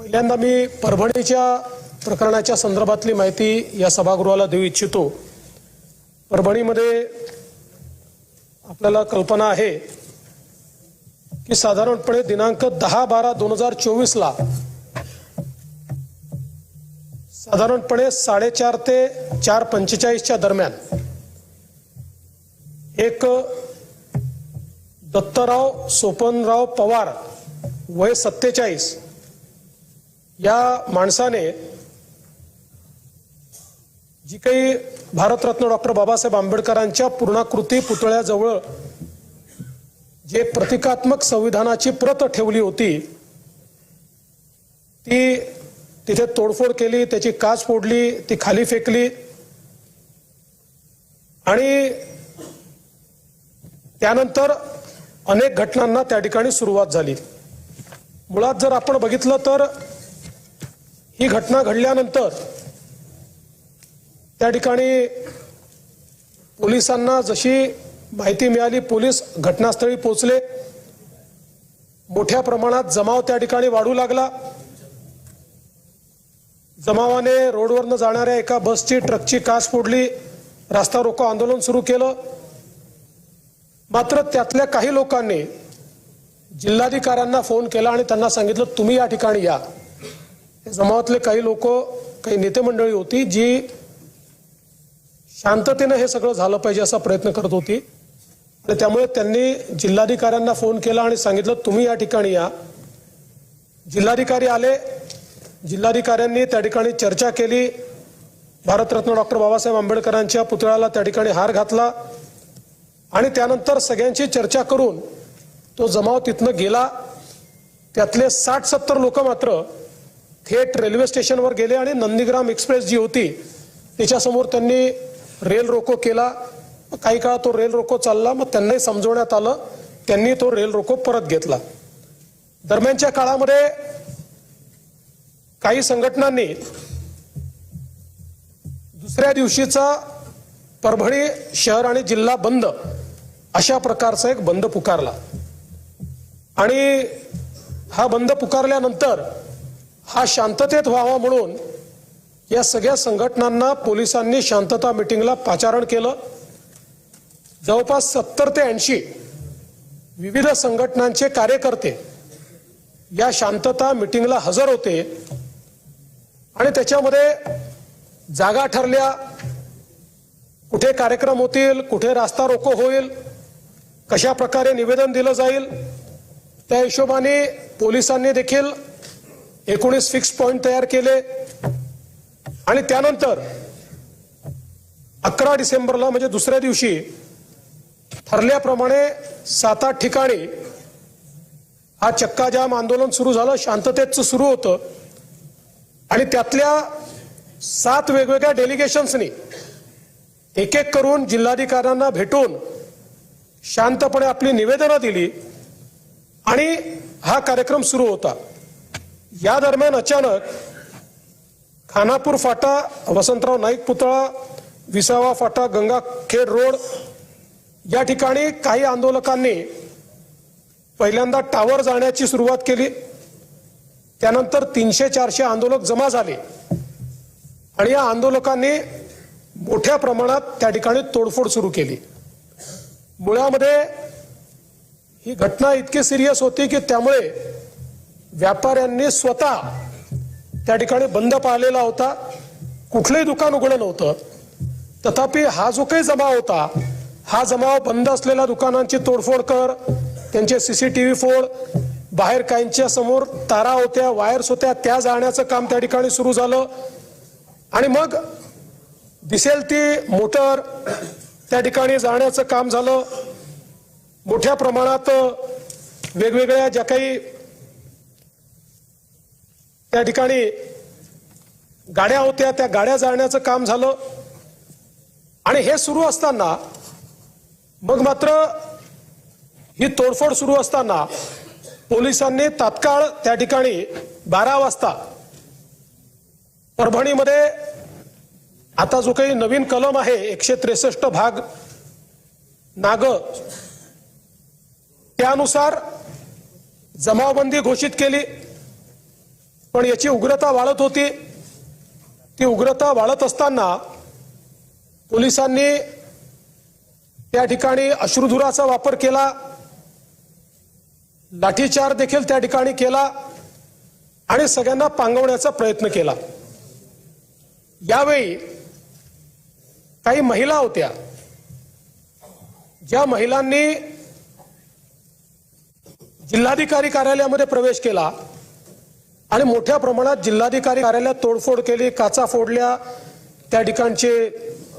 पहिल्यांदा मी परभणीच्या प्रकरणाच्या संदर्भातली माहिती या सभागृहाला देऊ इच्छितो. परभणीमध्ये आपल्याला कल्पना आहे की साधारणपणे दिनांक दहा बारा दोन हजार चोवीसला साधारणपणे साडेचार ते चार पंचेचाळीसच्या दरम्यान एक दत्तराव सोपनराव पवार वय सत्तेचाळीस या माणसाने जी काही भारतरत्न डॉक्टर बाबासाहेब आंबेडकरांच्या पूर्णाकृती पुतळ्याजवळ जे प्रतिकात्मक संविधानाची प्रत ठेवली होती ती तिथे तोडफोड केली त्याची काच फोडली ती खाली फेकली. आणि त्यानंतर अनेक घटनांना त्या ठिकाणी सुरुवात झाली. मुळात जर आपण बघितलं तर ही घटना घडल्यानंतर त्या ठिकाणी पोलिसांना जशी माहिती मिळाली पोलीस घटनास्थळी पोहोचले. मोठ्या प्रमाणात जमाव त्या ठिकाणी वाढू लागला. जमावाने रोडवरनं जाणाऱ्या एका बसची ट्रकची काच फोडली. रास्ता रोको आंदोलन सुरू केलं. मात्र त्यातल्या काही लोकांनी जिल्हाधिकाऱ्यांना फोन केला आणि त्यांना सांगितलं तुम्ही या ठिकाणी या. जमावातले काही लोक काही नेते मंडळी होती जी शांततेनं हे सगळं झालं पाहिजे असा प्रयत्न करत होती. आणि त्यामुळे त्यांनी जिल्हाधिकाऱ्यांना फोन केला आणि सांगितलं तुम्ही या ठिकाणी या. जिल्हाधिकारी आले. जिल्हाधिकाऱ्यांनी त्या ठिकाणी चर्चा केली. भारतरत्न डॉक्टर बाबासाहेब आंबेडकरांच्या पुतळ्याला त्या ठिकाणी हार घातला. आणि त्यानंतर सगळ्यांची चर्चा करून तो जमाव तिथनं गेला. त्यातले साठ सत्तर लोक मात्र थेट रेल्वे स्टेशनवर गेले आणि नंदीग्राम एक्सप्रेस जी होती त्याच्यासमोर त्यांनी रेल रोको केला. काही काळ तो रेल रोको चालला मग त्यांनाही समजवण्यात आलं त्यांनी तो रेल रोको परत घेतला. दरम्यानच्या काळामध्ये काही संघटनांनी दुसऱ्या दिवशीचा परभणी शहर आणि जिल्हा बंद अशा प्रकारचा एक बंद पुकारला. आणि हा बंद पुकारल्यानंतर हा शांततेत व्हावा म्हणून या सगळ्या संघटनांना पोलिसांनी शांतता मिटिंगला पाचारण केलं. जवळपास सत्तर ते ऐंशी विविध संघटनांचे कार्यकर्ते या शांतता मिटिंगला हजर होते आणि त्याच्यामध्ये जागा ठरल्या. कुठे कार्यक्रम होतील कुठे रास्ता रोको होईल कशा प्रकारे निवेदन दिलं जाईल त्या हिशोबाने पोलिसांनी देखील एकोणीस फिक्स पॉइंट तयार केले. आणि त्यानंतर अकरा डिसेंबरला म्हणजे दुसऱ्या दिवशी ठरल्याप्रमाणे सात आठ ठिकाणी हा चक्काजाम आंदोलन सुरू झालं. शांततेचं सुरू होतं. आणि त्यातल्या सात वेगवेगळ्या डेलिगेशन्सनी एक एक करून जिल्हाधिकाऱ्यांना भेटून शांतपणे आपली निवेदनं दिली. आणि हा कार्यक्रम सुरू होता. या दरम्यान अचानक खानापूर फाटा वसंतराव नाईक पुतळा विसावा फाटा गंगाखेड रोड या ठिकाणी काही आंदोलकांनी पहिल्यांदा टावर जाण्याची सुरुवात केली. त्यानंतर तीनशे चारशे आंदोलक जमा झाले. आणि या आंदोलकांनी मोठ्या प्रमाणात त्या ठिकाणी तोडफोड सुरू केली. मुळामध्ये ही घटना इतकी सिरियस होती की त्यामुळे व्यापाऱ्यांनी स्वतः त्या ठिकाणी बंद पाळलेला होता. कुठलंही दुकान उघडं नव्हतं. तथापि हा जो काही जमाव होता हा जमाव बंद असलेल्या दुकानांची तोडफोड कर त्यांचे सीसीटीव्ही फोड बाहेर काहींच्या समोर तारा होत्या वायर्स होत्या त्या जाळण्याचं काम त्या ठिकाणी सुरू झालं. आणि मग दिसेल ती मोटर त्या ठिकाणी जाण्याचं काम झालं. मोठ्या प्रमाणात वेगवेगळ्या ज्या काही त्या ठिकाणी गाड्या होत्या त्या गाड्या जाळण्याचं काम झालं. आणि हे सुरू असताना मग मात्र ही तोडफोड सुरू असताना पोलिसांनी तात्काळ त्या ठिकाणी बारा वाजता परभणीमध्ये आता जो काही नवीन कलम आहे एकशे त्रेसष्ट भाग नाग त्यानुसार जमावबंदी घोषित केली. पण याची उग्रता वाढत होती. ती उग्रता वाढत असताना पोलिसांनी त्या ठिकाणी अश्रुधुराचा वापर केला. लाठीचार देखील त्या ठिकाणी केला आणि सगळ्यांना पांगवण्याचा प्रयत्न केला. यावेळी काही महिला होत्या. ज्या महिलांनी जिल्हाधिकारी कार्यालयामध्ये प्रवेश केला. आणि मोठ्या प्रमाणात जिल्हाधिकारी कार्यालयात तोडफोड केली काचा फोडल्या त्या ठिकाणचे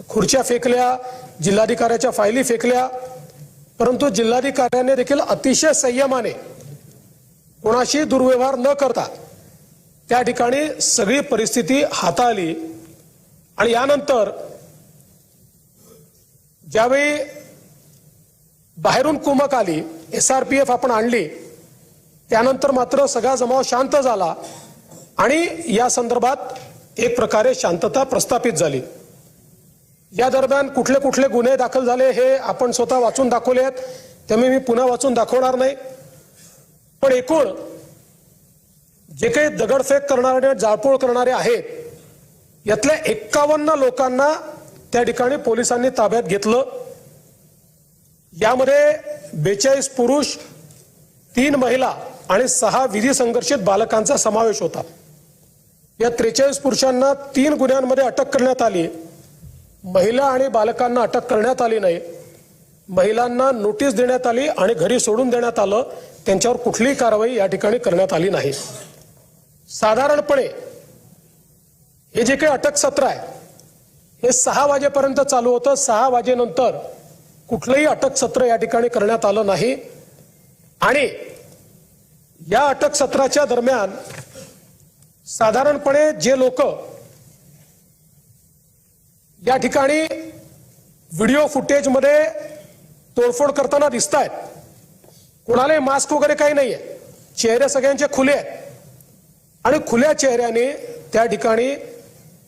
खुर्च्या फेकल्या जिल्हाधिकाऱ्याच्या फायली फेकल्या. परंतु जिल्हाधिकाऱ्याने देखील अतिशय संयमाने कोणाशी दुर्व्यवहार न करता त्या ठिकाणी सगळी परिस्थिती हाताळली. आणि यानंतर ज्यावेळी बाहेरून कुमक आली एस आर पी एफ आपण आणली त्यानंतर मात्र सगळा जमाव शांत झाला आणि या संदर्भात एक प्रकारे शांतता प्रस्थापित झाली. या दरम्यान कुठले कुठले गुन्हे दाखल झाले हे आपण स्वतः वाचून दाखवले आहेत. त्यामुळे मी पुन्हा वाचून दाखवणार नाही. पण एकूण जे काही दगडफेक करणारे जाळपोळ करणारे आहेत यातल्या एक्कावन्न लोकांना त्या ठिकाणी पोलिसांनी ताब्यात घेतलं. यामध्ये बेचाळीस पुरुष तीन महिला आणि सहा विधी संघर्षित बालकांचा समावेश होता. या त्रेचाळीस पुरुषांना तीन गुन्ह्यांमध्ये अटक करण्यात आली. महिला आणि बालकांना अटक करण्यात आली नाही. महिलांना नोटीस देण्यात आली आणि घरी सोडून देण्यात आलं. त्यांच्यावर कुठलीही कारवाई या ठिकाणी करण्यात आली नाही. साधारणपणे हे जे काही अटक सत्र आहे हे सहा वाजेपर्यंत चालू होतं. सहा वाजेनंतर कुठलंही अटक सत्र या ठिकाणी करण्यात आलं नाही. आणि या अटक सत्राच्या दरम्यान साधारणपणे जे लोक या ठिकाणी व्हिडिओ फुटेजमध्ये तोडफोड करताना दिसत आहेत कोणालाही मास्क वगैरे काही नाहीये. चेहरे सगळ्यांचे खुले आहेत. आणि खुल्या चेहऱ्याने त्या ठिकाणी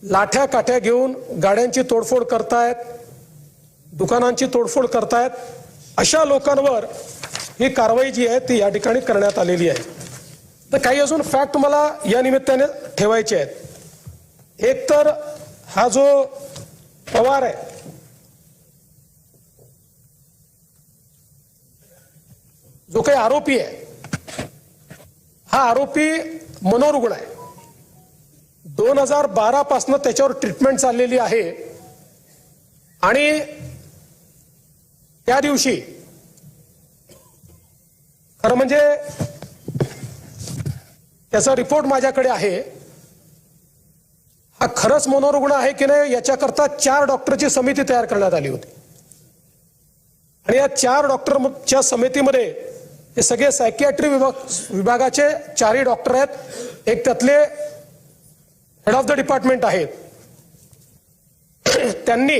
लाठ्या काठ्या घेऊन गाड्यांची तोडफोड करतायत दुकानांची तोडफोड करतायत. अशा लोकांवर ही कारवाई जी आहे ती या ठिकाणी करण्यात आलेली आहे. तर काही अजून फॅक्ट मला या निमित्ताने ठेवायचे आहेत. एक तर हा जो पवार आहे जो काही आरोपी आहे हा आरोपी मनोरुग्ण आहे. दोन हजार बारा पासनं त्याच्यावर ट्रीटमेंट चाललेली आहे. आणि त्या दिवशी खरं म्हणजे त्याचा रिपोर्ट माझ्याकडे आहे. हा खरंच मनोरुग्ण आहे की नाही याच्याकरता चार डॉक्टरची समिती तयार करण्यात आली होती. आणि या चार डॉक्टरच्या समितीमध्ये हे सगळे सायकियाट्री विभाग विभागाचे चारही डॉक्टर आहेत. एक त्यातले हेड ऑफ द डिपार्टमेंट आहेत. त्यांनी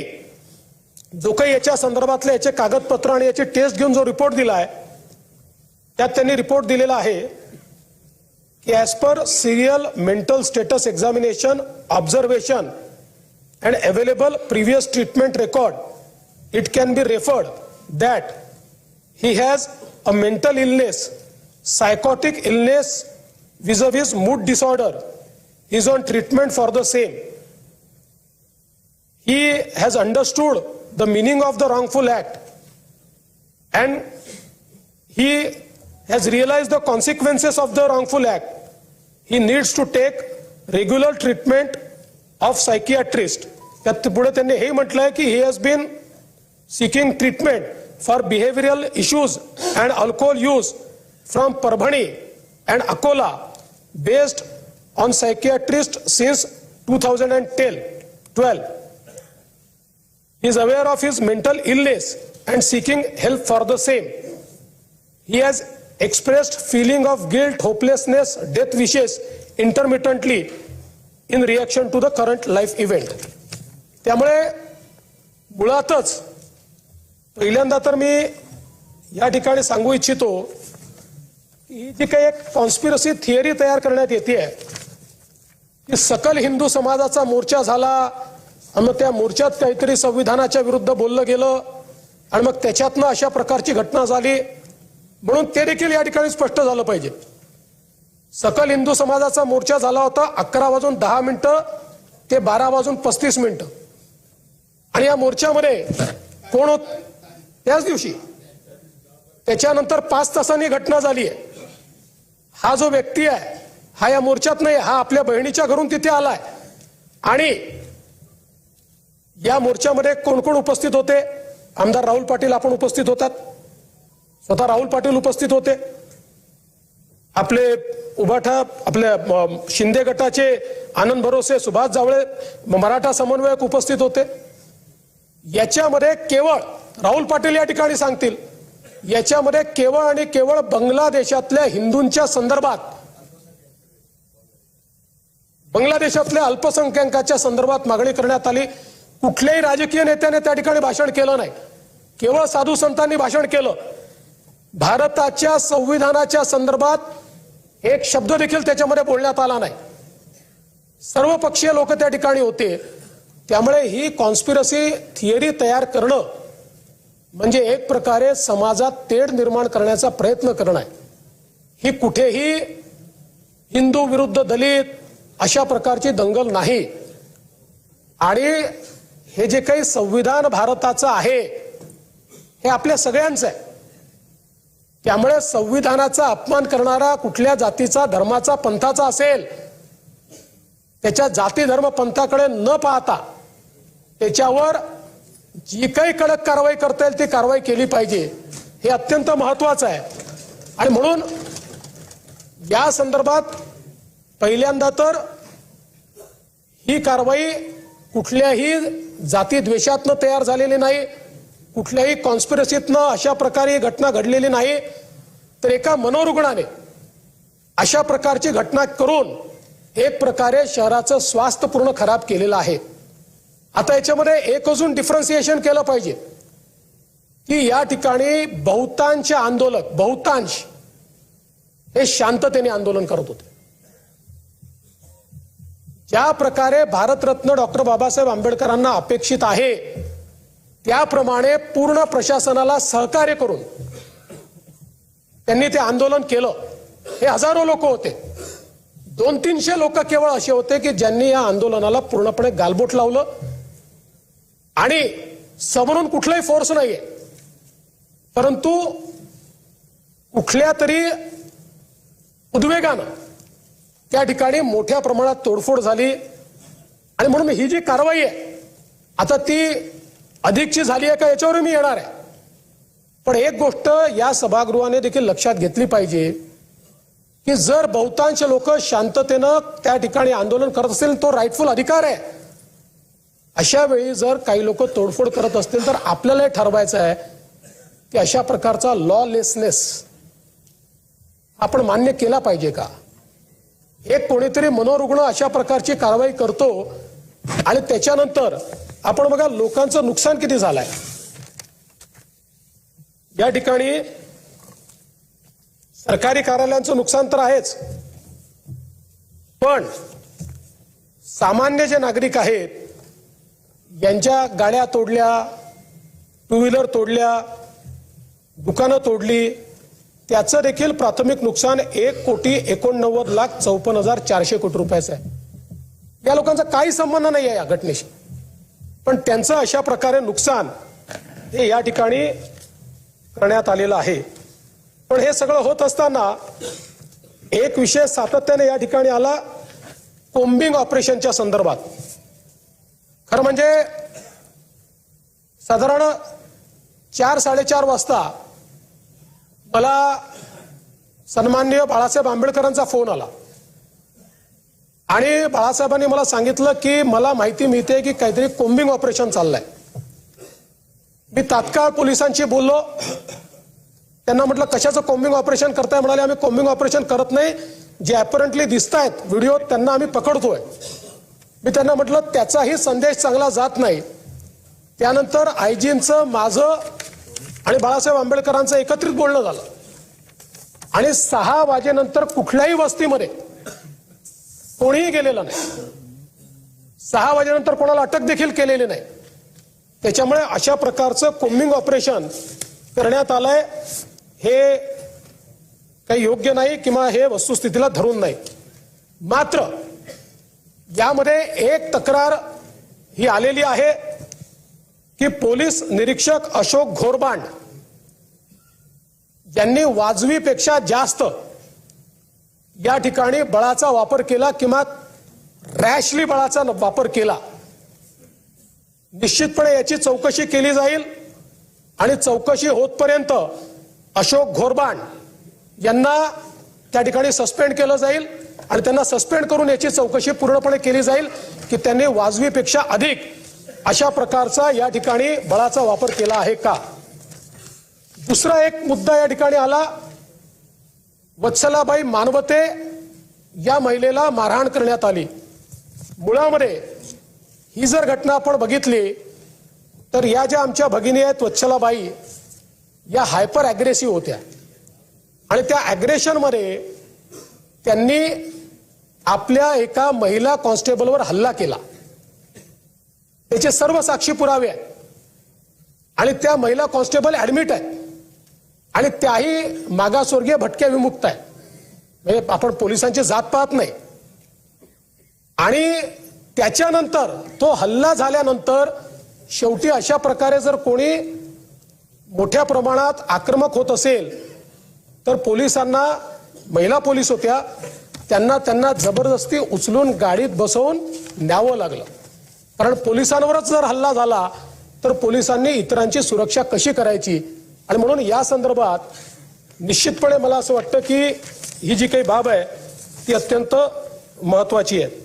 जो काही याच्या संदर्भातले याचे कागदपत्र आणि याची टेस्ट घेऊन जो रिपोर्ट दिला आहे त्यात त्यांनी रिपोर्ट दिलेला आहे की as per serial mental status examination observation and available previous treatment record it can be referred that he has a mental illness psychotic illness viz a viz mood disorder is on treatment for the same he has understood the meaning of the wrongful act and he has realized the consequences of the wrongful act. He needs to take regular treatment of psychiatrist. त्यात पुढे त्यांनी हे म्हटलंय की he has been seeking treatment for behavioral issues and alcohol use from Parbhani and Akola based on psychiatrist since 2010 12 he is aware of his mental illness and seeking help for the same he has expressed feeling of guilt hopelessness death wishes intermittently in reaction to the current life event त्यामुळे मुळातच पहिल्यांदा तर मी या ठिकाणी सांगू इच्छितो की ही जी काही एक कॉन्स्पिरसी थिअरी तयार करण्यात येते की सकल हिंदू समाजाचा मोर्चा झाला आणि मग त्या मोर्चात काहीतरी संविधानाच्या विरुद्ध बोललं गेलं आणि मग त्याच्यातनं अशा प्रकारची घटना झाली. म्हणून ते देखील या ठिकाणी स्पष्ट झालं पाहिजे. सकल हिंदू समाजाचा मोर्चा झाला होता अकरा वाजून दहा मिनिटं ते बारा वाजून पस्तीस मिनिटं. आणि या मोर्चामध्ये कोण होत? त्याच दिवशी. त्याच्यानंतर पाच तासांनी घटना झाली आहे. हा जो व्यक्ती आहे हा या मोर्चात नाही हा आपल्या बहिणीच्या घरून तिथे आलाय. आणि या मोर्चामध्ये कोण कोण उपस्थित होते? आमदार राहुल पाटील आपण उपस्थित होतात. स्वतः राहुल पाटील उपस्थित होते. आपले उभाठा आपल्या शिंदे गटाचे आनंद भरोसे सुभाष जावळे मराठा समन्वयक उपस्थित होते. याच्यामध्ये केवळ राहुल पाटील या ठिकाणी सांगतील. याच्यामध्ये केवळ आणि केवळ बांगलादेशातल्या हिंदूंच्या संदर्भात बांगलादेशातल्या अल्पसंख्याकाच्या संदर्भात मागणी करण्यात आली. कुठल्याही राजकीय नेत्याने त्या ठिकाणी भाषण केलं नाही. केवळ साधू संतांनी भाषण केलं. भारताच्या संविधानाच्या संदर्भात एक शब्द देखील त्याच्यामध्ये बोलण्यात आला नाही. सर्व पक्षीय लोक त्या ठिकाणी होते. त्यामुळे ही कॉन्स्पिरसी थिअरी तयार करणं म्हणजे एक प्रकारे समाजात तेढ निर्माण करण्याचा प्रयत्न करणं आहे. ही कुठेही हिंदू विरुद्ध दलित अशा प्रकारची दंगल नाही. आणि हे जे काही संविधान भारताचं आहे हे आपल्या सगळ्यांचं आहे. त्यामुळे संविधानाचा अपमान करणारा कुठल्या जातीचा धर्माचा पंथाचा असेल त्याच्या जाती धर्म पंथाकडे न पाहता त्याच्यावर जी काही कडक कारवाई करता येईल ती कारवाई केली पाहिजे हे अत्यंत महत्वाचं आहे. आणि म्हणून या संदर्भात पहिल्यांदा तर ही कारवाई कुठल्याही जातीद्वेषातनं तयार झालेली नाही. कुठल्याही कॉन्स्पिरसीतनं अशा प्रकारे घटना घडलेली नाही तर एका मनोरुग्णाने अशा प्रकारची घटना करून एक प्रकारे शहराचं स्वास्थ्य पूर्ण खराब केलेलं आहे. आता याच्यामध्ये एक अजून डिफरन्सिएशन केलं पाहिजे की या ठिकाणी बहुतांश आंदोलक बहुतांश हे शांततेने आंदोलन करत होते. ज्या प्रकारे भारतरत्न डॉक्टर बाबासाहेब आंबेडकरांना अपेक्षित आहे त्याप्रमाणे पूर्ण प्रशासनाला सहकार्य करून त्यांनी ते आंदोलन केलं. हे हजारो लोक होते. दोन तीनशे लोक केवळ असे होते की ज्यांनी या आंदोलनाला पूर्णपणे गालबोट लावलं. आणि समोरून कुठलाही फोर्स नाहीये. परंतु कुठल्या तरी उद्वेगानं त्या ठिकाणी मोठ्या प्रमाणात तोडफोड झाली. आणि म्हणून ही जी कारवाई आहे आता ती अधिकची झाली आहे का याच्यावर मी येणार आहे. पण एक गोष्ट या सभागृहाने देखील लक्षात घेतली पाहिजे की जर बहुतांश लोक शांततेनं त्या ठिकाणी आंदोलन करत असतील तो राईटफुल अधिकार आहे. अशा वेळी जर काही लोक तोडफोड करत असतील तर आपल्यालाही ठरवायचं आहे की अशा प्रकारचा लॉलेसनेस आपण मान्य केला पाहिजे का? एक कोणीतरी मनोरुग्ण अशा प्रकारची कारवाई करतो आणि त्याच्यानंतर आपण बघा लोकांचं नुकसान किती झालंय? या ठिकाणी सरकारी कार्यालयांचं नुकसान तर आहेच. पण सामान्य जे नागरिक आहेत यांच्या गाड्या तोडल्या टू व्हीलर तोडल्या दुकानं तोडली त्याचं देखील प्राथमिक नुकसान एक कोटी एकोणनव्वद लाख चौपन्न हजार चारशे कोटी रुपयाचं आहे. या लोकांचा काही संबंध नाही आहे या घटनेशी. पण त्यांचं अशा प्रकारे नुकसान हे या ठिकाणी करण्यात आलेलं आहे. पण हे सगळं होत असताना एक विषय सातत्याने या ठिकाणी आला कोम्बिंग ऑपरेशनच्या संदर्भात. खरं म्हणजे साधारण चार साडेचार वाजता मला सन्माननीय बाळासाहेब आंबेडकरांचा फोन आला. आणि बाळासाहेबांनी मला सांगितलं की मला माहिती मिळते की काहीतरी कोम्बिंग ऑपरेशन चाललंय. मी तात्काळ पोलिसांशी बोललो. त्यांना म्हटलं कशाचं कोम्बिंग ऑपरेशन करताय? म्हणाले आम्ही कोम्बिंग ऑपरेशन करत नाही. जे अपरंटली दिसत आहेत व्हिडिओ त्यांना आम्ही पकडतोय. मी त्यांना म्हटलं त्याचाही संदेश चांगला जात नाही. त्यानंतर आयजींचं माझं आणि बाळासाहेब आंबेडकरांचं एकत्रित बोलणं झालं. आणि सहा वाजेनंतर कुठल्याही वस्तीमध्ये कोणीही गेलेलं नाही. सहा वाजेनंतर कोणाला अटक देखील केलेली नाही. त्याच्यामुळे अशा प्रकारचं कोम्बिंग ऑपरेशन करण्यात आलंय. हे काही योग्य नाही किंवा हे वस्तुस्थितीला धरून नाही. मात्र यामध्ये एक तक्रार ही आलेली आहे की पोलीस निरीक्षक अशोक घोरबांड यांनी वाजवीपेक्षा जास्त या ठिकाणी बळाचा वापर केला किंवा रॅशली बळाचा वापर केला. निश्चितपणे याची चौकशी केली जाईल आणि चौकशी होतपर्यंत अशोक घोरबाण यांना त्या ठिकाणी सस्पेंड केलं जाईल आणि त्यांना सस्पेंड करून याची चौकशी पूर्णपणे केली जाईल की त्यांनी वाजवीपेक्षा अधिक अशा प्रकारचा या ठिकाणी बळाचा वापर केला आहे का? दुसरा एक मुद्दा या ठिकाणी आला. वत्सलाबाई मानवते या महिलेला मारहाण करण्यात आली. मुळामध्ये ही जर घटना आपण बघितली तर या ज्या आमच्या भगिनी आहेत वत्सलाबाई या हायपर ॲग्रेसिव्ह होत्या. आणि त्या ॲग्रेशनमध्ये त्यांनी आपल्या एका महिला कॉन्स्टेबलवर हल्ला केला. त्याचे सर्व साक्षी पुरावे आहेत. आणि त्या महिला कॉन्स्टेबल ऍडमिट आहेत. आणि त्याही मागासवर्गीय भटक्या विमुक्त आहेत. म्हणजे आपण पोलिसांची जात पाहत नाही. आणि त्याच्यानंतर तो हल्ला झाल्यानंतर शेवटी अशा प्रकारे जर कोणी मोठ्या प्रमाणात आक्रमक होत असेल तर पोलिसांना महिला पोलीस होत्या त्यांना त्यांना जबरदस्ती उचलून गाडीत बसवून न्यावं लागलं. कारण पोलिसांवरच जर हल्ला झाला तर पोलिसांनी इतरांची सुरक्षा कशी करायची? आणि म्हणून या संदर्भात निश्चितपणे मला असं वाटतं की ही जी काही बाब आहे ती अत्यंत महत्वाची आहे.